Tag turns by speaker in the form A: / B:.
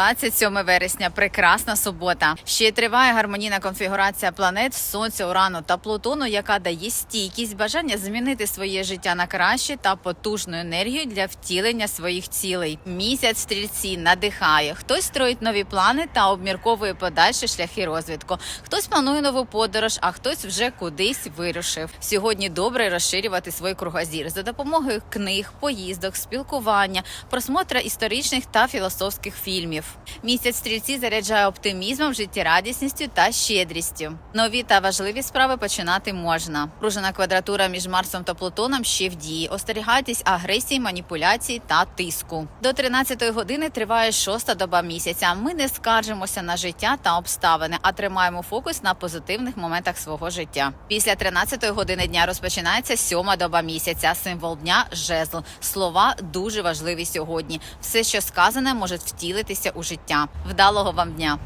A: 27 вересня, прекрасна субота. Ще триває гармонійна конфігурація планет Сонця, Урану та Плутону, яка дає стійкість бажання змінити своє життя на краще та потужну енергію для втілення своїх цілей. Місяць стрільці надихає. Хтось строїть нові плани та обмірковує подальші шляхи розвитку. Хтось планує нову подорож, а хтось вже кудись вирушив. Сьогодні добре розширювати свій кругозір за допомогою книг, поїздок, спілкування, просмотра історичних та філософських фільмів. Місяць стрільці заряджає оптимізмом, життєрадісністю та щедрістю. Нові та важливі справи починати можна. Пружена квадратура між Марсом та Плутоном ще в дії. Остерігайтесь агресії, маніпуляцій та тиску. До 13-ї години триває шоста доба місяця. Ми не скаржимося на життя та обставини, а тримаємо фокус на позитивних моментах свого життя. Після 13-ї години дня розпочинається сьома доба місяця. Символ дня жезл. Слова дуже важливі сьогодні. Все, що сказане, може втілитися у життя. Вдалого вам дня!